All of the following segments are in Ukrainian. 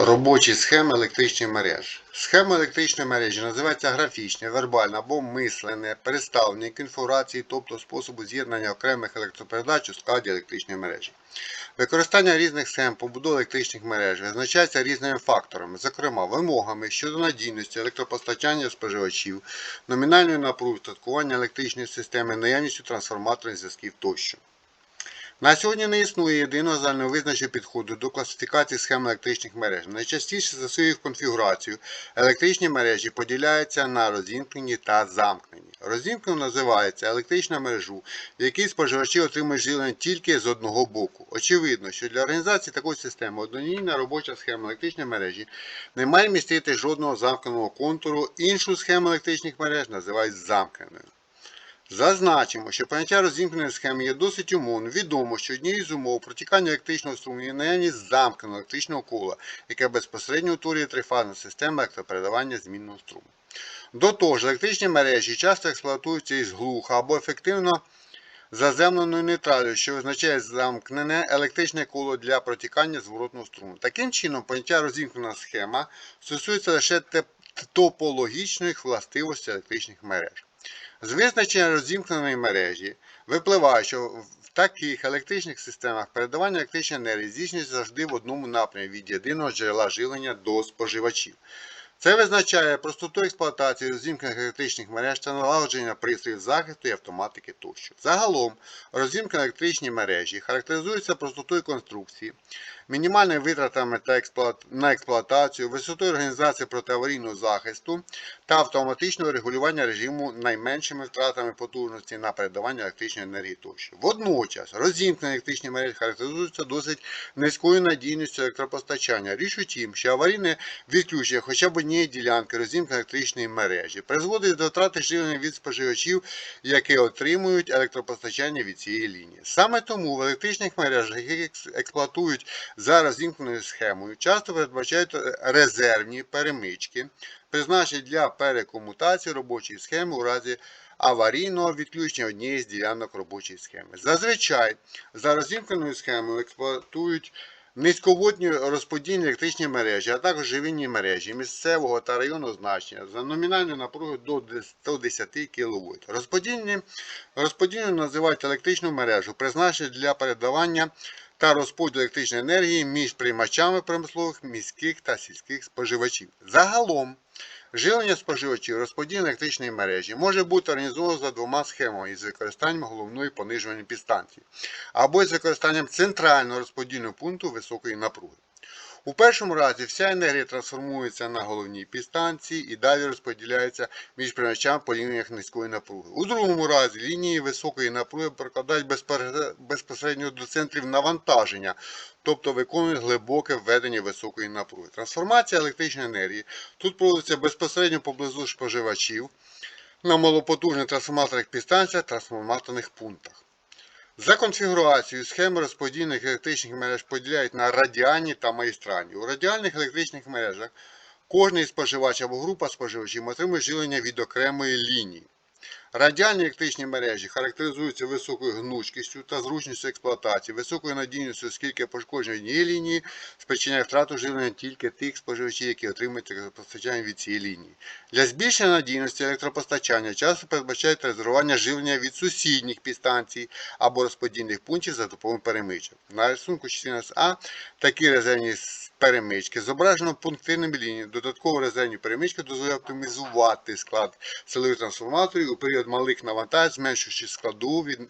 Робочі схеми електричної мережі. Схема електричної мережі називається графічне, вербальне або мислене переставлення конфігурації, тобто способу з'єднання окремих електропередач у складі електричної мережі. Використання різних схем побудови електричних мереж визначається різними факторами, зокрема вимогами щодо надійності електропостачання споживачів, номінальної напруги устаткування електричної системи, наявністю трансформаторних зв'язків тощо. На сьогодні не існує єдиного загальновизначеного підходу до класифікації схем електричних мереж. Найчастіше за своєю конфігурацією електричні мережі поділяються на розімкнені та замкнені. Розімкнено називається електрична мережу, в якій споживачі отримують живлення тільки з одного боку. Очевидно, що для організації такої системи однолінійна робоча схема електричної мережі не має містити жодного замкненого контуру. Іншу схему електричних мереж називають замкненою. Зазначимо, що поняття розімкненої схеми є досить умовним. Відомо, що однією з умов протікання електричного струму наявність замкненого електричного кола, яке безпосередньо утворює трифазну систему електропередавання змінного струму. До того ж, електричні мережі часто експлуатуються із глуха або ефективно заземленою нейтралью, що означає замкнене електричне коло для протікання зворотного струму. Таким чином, поняття розімкнена схема стосується лише топологічних властивостей електричних мереж. З визначення розімкненої мережі випливає, що в таких електричних системах передавання електричної енергії здійснюється завжди в одному напрямі від єдиного джерела живлення до споживачів. Це визначає простоту експлуатації розімкнених електричних мереж та налагодження пристроїв захисту і автоматики тощо. Загалом розімкнені електричні мережі характеризуються простотою конструкції, мінімальними витратами на експлуатацію, висотою організації протиаварійного захисту та автоматичного регулювання режиму найменшими втратами потужності на передавання електричної енергії тощо. Водночас розімкнені електричні мережі характеризуються досить низькою надійністю електропостачання. Річ у тім, що аварійне відключення хоча б однієї ділянки розімкненої електричної мережі призводить до втрати живлення від споживачів, які отримують електропостачання від цієї лінії. Саме тому в електричних мережах, які експлуатують за розімкненою схемою, часто передбачають е, резервні перемички, призначені для перекомутації робочої схеми у разі аварійного відключення однієї з ділянок робочої схеми. Зазвичай за розімкненою схемою експлуатують низьководні розподільні електричні мережі, а також живільні мережі місцевого та районного значення за номінальною напругою до 110 кВт. Розподільні, розподільні називають електричну мережу, призначену для передавання та розподілу електричної енергії між приймачами промислових, міських та сільських споживачів. Загалом, живлення споживачів розподілення електричної мережі може бути організовано за двома схемами із використанням головної понижувальної підстанції або із використанням центрального розподільного пункту високої напруги. У першому разі вся енергія трансформується на головній підстанції і далі розподіляється між приймачами по лініях низької напруги. У другому разі лінії високої напруги прокладають безпосередньо до центрів навантаження, тобто виконують глибоке введення високої напруги. Трансформація електричної енергії тут проводиться безпосередньо поблизу споживачів на малопотужних трансформаторних підстанціях та трансформаторних пунктах. За конфігурацією схеми розподільних електричних мереж поділяють на радіальні та магістральні. У радіальних електричних мережах кожний споживач або група споживачів отримує живлення від окремої лінії. Радіальні електричні мережі характеризуються високою гнучкістю та зручністю експлуатації, високою надійністю, оскільки пошкодження однієї лінії спричиняє втрату живлення тільки тих споживачів, які отримують електропостачання від цієї лінії. Для збільшення надійності електропостачання часто передбачають резервування живлення від сусідніх підстанцій або розподільних пунктів за допомогою перемичок. На рисунку 14а такі резервні перемички зображено пунктирними лініями. Додатково резервні перемички дозволяють оптимізувати склад силових трансформаторів у період малих навантажень, зменшуючи складу від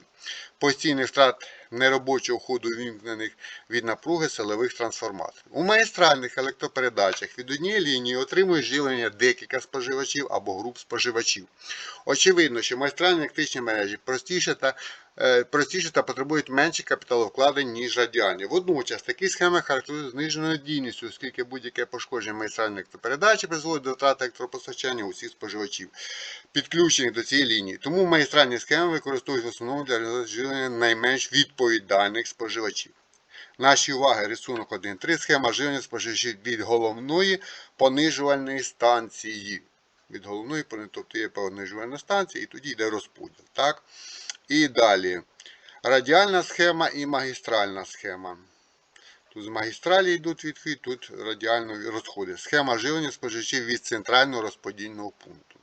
постійних втрат неробочого ходу вімкнених від напруги силових трансформаторів. У магістральних електропередачах від однієї лінії отримують живлення декілька споживачів або груп споживачів. Очевидно, що магістральні електричні мережі простіше та е, простіше та потребують менше капіталовкладень, ніж радіальні. Водночас такі схеми характеризують зниженою надійністю, оскільки будь-яке пошкодження магістральної електропередачі призводить до втрати електропостачання усіх споживачів, підключених до цієї лінії. Тому магістральні схеми використовують в основному для реалізації живлення найменш відповідальних споживачів. Наші уваги рисунок 1.3. Схема живлення споживачів від головної понижувальної станції. Від головної, тобто є понижувальна станція, і тоді йде розподіл. Так? І далі. Радіальна схема і магістральна схема. Тут з магістралі йдуть відхід, тут радіально розходи. Схема живлення споживачів від центрального розподільного пункту.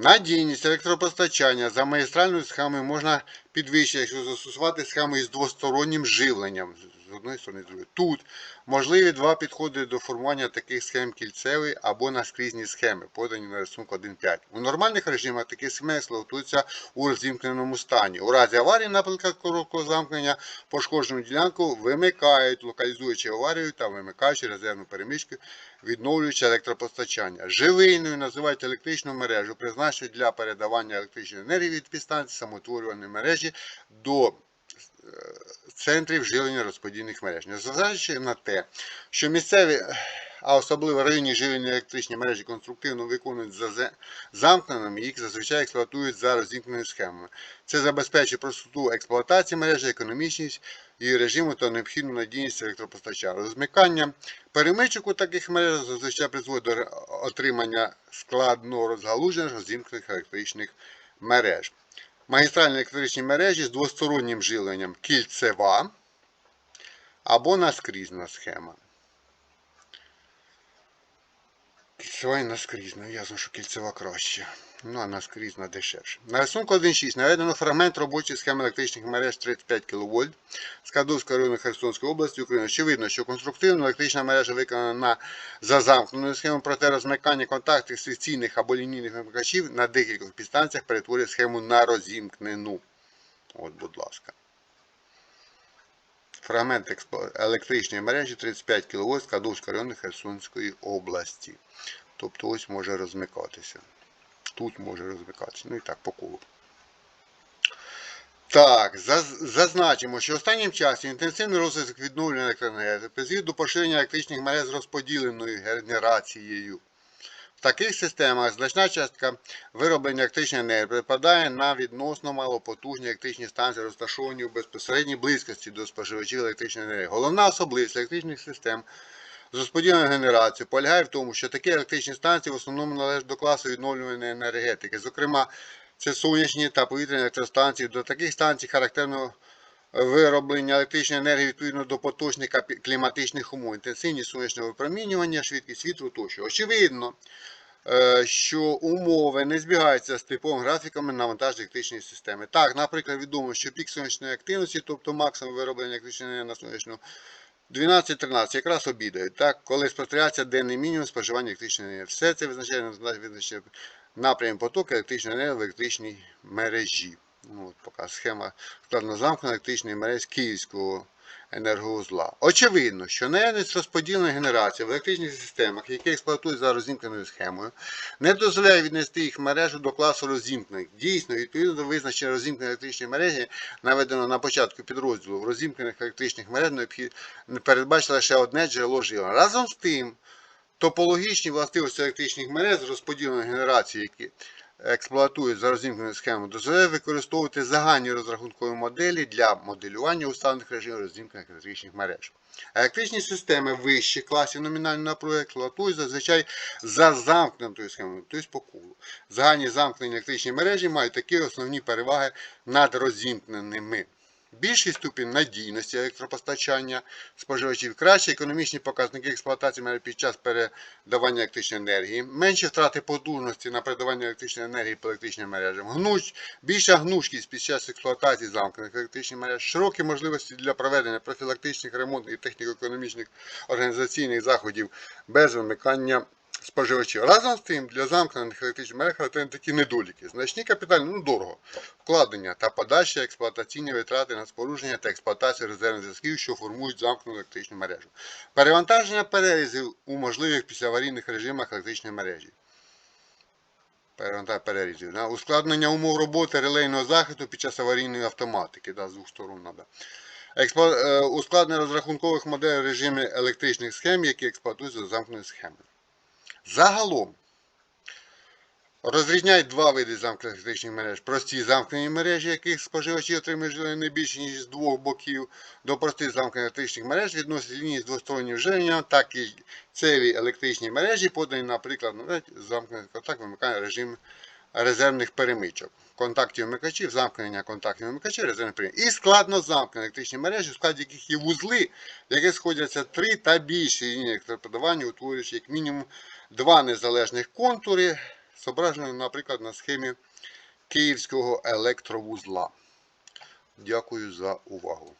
Надійність електропостачання за магістральною схемою можна підвищити, якщо застосувати схему із двостороннім живленням з одної сторони, з другої. Тут можливі два підходи до формування таких схем кільцевої або наскрізні схеми, подані на рисунку 1.5. У нормальних режимах такі схеми експлуатуються у розімкненому стані. У разі аварії, наприклад, короткого замкнення, пошкоджену ділянку вимикають, локалізуючи аварію та вимикаючи резервну перемичку, відновлюючи електропостачання. Живильною називають електричну мережу, призначену для передавання електричної енергії від підстанції самотворюваної мережі до е, центрів живлення розподільних мереж. Незважаючи на те, що місцеві, а особливо районні живлені електричні мережі конструктивно виконують за замкненими, їх зазвичай експлуатують за розімкненою схемою. Це забезпечує простоту експлуатації мережі, економічність її режиму та необхідну надійність електропостачання. Розмикання перемичок у таких мережах зазвичай призводить до отримання складного розгалуження розімкнених електричних мереж. Магістральні електричні мережі з двостороннім жиленням кільцева або наскрізна схема. Кільцева і наскрізна. Ясно, що кільцева краще. Ну, а наскрізна дешевше. На рисунку 1.6 наведено фрагмент робочої схеми електричних мереж 35 кВт з Кадовського району Херсонської області України. Очевидно, що конструктивно електрична мережа виконана на, за замкненою схемою, проте розмикання контактів секційних або лінійних вимикачів на декількох підстанціях перетворює схему на розімкнену. От, будь ласка. Фрагмент електричної мережі 35 кВт з Кадовського району Херсонської області. Тобто ось може розмикатися. Тут може розмикатися. Ну і так по колу. Так, зазначимо, що останнім часом інтенсивний розвиток відновлення електроенергії призвів до поширення електричних мереж з розподіленою генерацією. В таких системах значна частка вироблення електричної енергії припадає на відносно малопотужні електричні станції, розташовані у безпосередній близькості до споживачів електричної енергії. Головна особливість електричних систем з розподіленою генерацією полягає в тому, що такі електричні станції в основному належать до класу відновлюваної енергетики. Зокрема, це сонячні та повітряні електростанції. До таких станцій характерно вироблення електричної енергії відповідно до поточних кліматичних умов, інтенсивність сонячного випромінювання, швидкість вітру тощо. Очевидно, е, що умови не збігаються з типовим графіками навантаження електричної системи. Так, наприклад, відомо, що пік сонячної активності, тобто максимум вироблення електричної енергії на сонячну 12-13 якраз обідають, так, коли спостерігається денний мінімум споживання електричної енергії. Все це визначає визначає напрям потоку електричної енергії в електричній мережі. Ну, от поки схема складно замкнена електричної мережі Київського енергоузла. Очевидно, що наявність розподіленої генерації в електричних системах, які експлуатують за розімкненою схемою, не дозволяє віднести їх мережу до класу розімкнених. Дійсно, відповідно до визначення розімкненої електричної мережі, наведено на початку підрозділу в розімкнених електричних мереж необхід... не передбачено лише одне джерело живлення. Разом з тим, топологічні властивості електричних мереж розподіленої генерації, які експлуатують за розімкненою схемою, дозволяє використовувати загальні розрахункові моделі для моделювання уставних режимів розімкнених електричних мереж. Електричні системи вищих класів номінальної напруги експлуатують зазвичай за замкнутою схемою, тобто по колу. Загальні замкнені електричні мережі мають такі основні переваги над розімкненими. Більший ступінь надійності електропостачання. Споживачів, кращі економічні показники експлуатації під час передавання електричної енергії, менші втрати потужності на передавання електричної енергії по електричним мережам, гнуч, більша гнучкість під час експлуатації замкнених електричних мереж, широкі можливості для проведення профілактичних ремонтних і техніко-економічних організаційних заходів без вимикання споживачів. Разом з тим, для замкнених електричних мереж такі недоліки. Значні капітальні, ну дорого, вкладення та подальші експлуатаційні витрати на спорудження та експлуатацію резервних зв'язків, що формують замкнену електричну мережу. Перевантаження перерізів у можливих післяаварійних режимах електричної мережі. Перерізів. Ускладнення умов роботи релейного захисту під час аварійної автоматики. Да, з двох сторон треба. Експо... е, Ускладнення розрахункових моделей режимів електричних схем, які експлуатуються за замкненою схемою. Загалом розрізняють два види замкнених критичних мереж. Прості замкнені мережі, яких споживачі отримують не більше, ніж з двох боків. До простих замкнених електричних мереж відносять лінії з двостороннім живленням, так і цеві електричні мережі, подані, наприклад, ну, замкнений контакт вимикає режим резервних перемичок. Контактів вимикачів, замкнення контактів вимикачів, резервних перемичок. І складно замкнені електричні мережі, в складі яких є вузли, в яких сходяться три та більше лінії електроподавання, утворюючи як мінімум два незалежних контури, зображені, наприклад, на схемі Київського електровузла. Дякую за увагу.